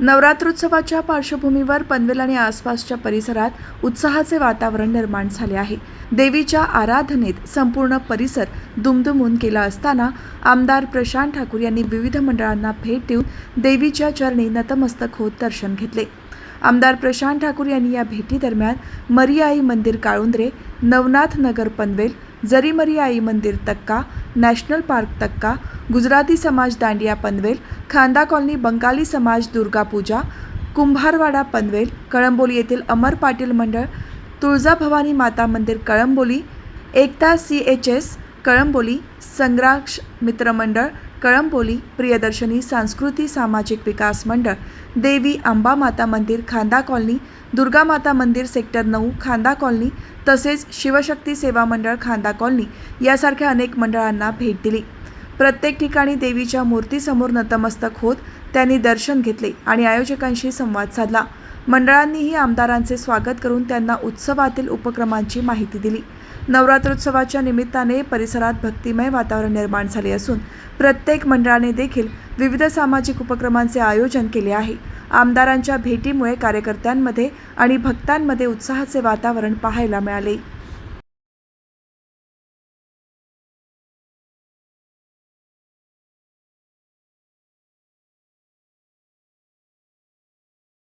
नवरात्रोत्सवाच्या पार्श्वभूमीवर पनवेल आणि आसपासच्या परिसरात उत्साहाचे वातावरण निर्माण झाले आहे. देवीच्या आराधनेत संपूर्ण परिसर दुमदुमून केला असताना आमदार प्रशांत ठाकूर यांनी विविध मंडळांना भेट देऊन देवीच्या चरणी नतमस्तक होत दर्शन घेतले. आमदार प्रशांत ठाकूर यांनी या भेटीदरम्यान मरियाई मंदिर काळुंद्रे नवनाथ नगर पनवेल जरी मरियाई मंदिर तक्का नॅशनल पार्क तक्का गुजराती समाज दांडिया पनवेल खांदा कॉलनी बंगाली समाज दुर्गा पूजा कुंभारवाडा पनवेल कळंबोली येथील अमर पाटील मंडळ तुळजाभवानी माता मंदिर Kalamboli Ekta C H S Kalamboli संग्राक्ष मित्रमंडळ कळंबोली प्रियदर्शनी सांस्कृती सामाजिक विकास मंडळ देवी आंबा माता मंदिर खांदा कॉलनी दुर्गा माता मंदिर सेक्टर नऊ खांदा कॉलनी तसेच शिवशक्ती सेवा मंडळ खांदा कॉलनी यासारख्या अनेक मंडळांना भेट दिली. प्रत्येक ठिकाणी देवीच्या मूर्तीसमोर नतमस्तक होत त्यांनी दर्शन घेतले आणि आयोजकांशी संवाद साधला. मंडळांनीही आमदारांचे स्वागत करून त्यांना उत्सवातील उपक्रमांची माहिती दिली. नवरात्रोत्सवाच्या निमित्ताने परिसरात भक्तिमय वातावरण निर्माण झाले असून प्रत्येक मंडळाने देखील विविध सामाजिक उपक्रमांचे आयोजन केले आहे. आमदारांच्या भेटीमुळे कार्यकर्त्यांमध्ये आणि भक्तांमध्ये उत्साहाचे वातावरण पाहायला मिळाले.